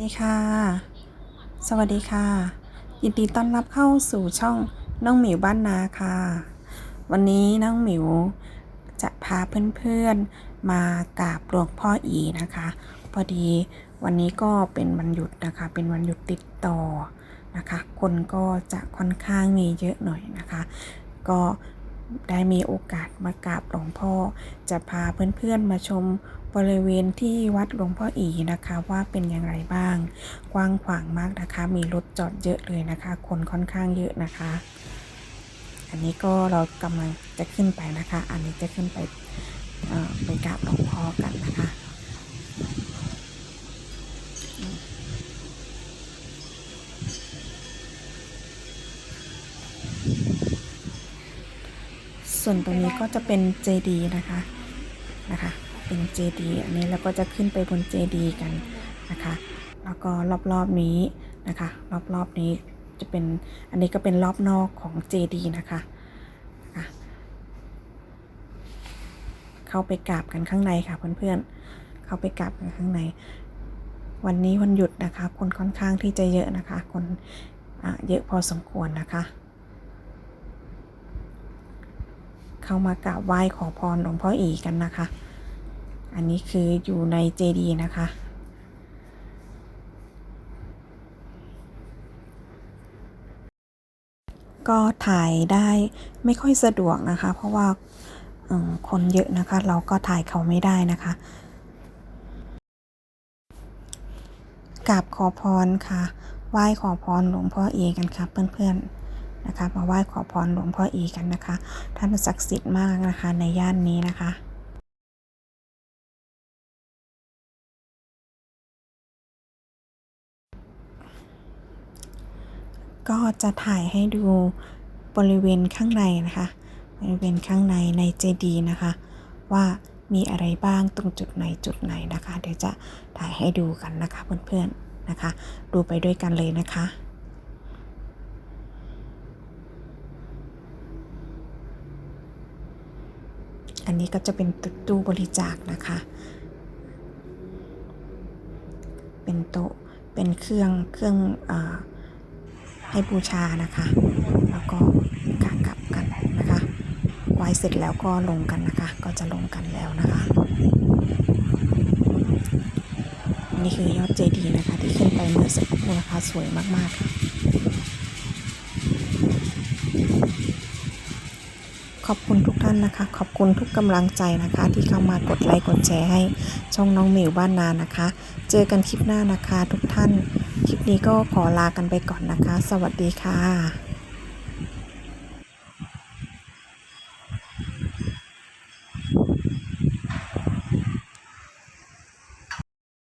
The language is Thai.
สวัสดีค่ะ สวัสดีค่ะ ยินดีต้อนรับเข้าสู่ช่องน้องหมิวบ้านนาค่ะ วันนี้น้องหมิวจะพาเพื่อนๆมากราบหลวงพ่ออีนะคะ พอดีวันนี้ก็เป็นวันหยุดนะคะ เป็นวันหยุดติดต่อนะคะ คนก็จะค่อนข้างมีเยอะหน่อยนะคะ ก็ ได้มีโอกาสมากราบหลวงพ่อ จะพาเพื่อนๆมาชมบริเวณที่วัดหลวงพ่ออีนะคะว่าเป็นอย่างไรบ้าง กว้างขวางมากนะคะ มีรถจอดเยอะเลยนะคะ คนค่อนข้างเยอะนะคะ อันนี้ก็เรากำลังจะขึ้นไปนะคะ อันนี้จะขึ้นไปไปกราบหลวงพ่อกันนะคะ ส่วนตรงนี้ก็จะเป็นเจดีนะคะนะคะ เป็นเจดีอันนี้เราก็จะขึ้นไปบนเจดีกันนะคะแล้วก็รอบๆนี้นะคะ รอบๆนี้จะเป็นอันนี้ก็เป็นรอบนอกของเจดีนะคะนะคะเข้าไปกราบกันข้างในค่ะเพื่อนๆเข้าไปกราบกันข้างใน วันนี้วันหยุดนะคะ คนค่อนข้างที่จะเยอะนะคะ คนเยอะพอสมควรนะคะ เข้ามากราบไหว้ขอพรหลวงพ่ออีกันนะคะ อันนี้คืออยู่ในเจดีนะคะ ก็ถ่ายได้ไม่ค่อยสะดวกนะคะ เพราะว่าคนเยอะนะคะ เราก็ถ่ายเขาไม่ได้นะคะกราบขอพรค่ะ ไหว้ขอพรหลวงพ่อเอกันค่ะเพื่อนๆ นะคะมาไหว้ขอพรหลวงพ่อเอกันนะคะ ท่านศักดิ์สิทธิ์มากนะคะในย่านนี้นะคะก็จะถ่ายให้ดูบริเวณข้างในนะคะ บริเวณข้างในในเจดีนะคะ ว่ามีอะไรบ้างตรงจุดไหนจุดไหนนะคะ เดี๋ยวจะถ่ายให้ดูกันนะคะเพื่อนๆนะคะ ดูไปด้วยกันเลยนะคะ อันนี้ก็จะเป็นตู้บริจาคนะคะ เป็นโต๊ะ เป็นเครื่องเครื่องอให้บูชานะคะ แล้วก็ขากลับกันนะคะไหว้เสร็จแล้วก็ลงกันนะคะ ก็จะลงกันแล้วนะคะอันนี้คือยอดเจดีย์นะคะ ที่ขึ้นไปเมื่อสักครู่นะคะ สวยมากๆค่ะ ข อบคุณทุกท่านนะคะ ขอบคุณทุกกำลังใจนะคะ ที่เข้ามากดไลค์กดแชร์ให้ช่องน้องหมิวบ้านนานะคะ เจอกันคลิปหน้านะคะ ทุกท่าน คลิปนี้ก็ขอลากันไปก่อนนะคะ สวัสดีค่ะ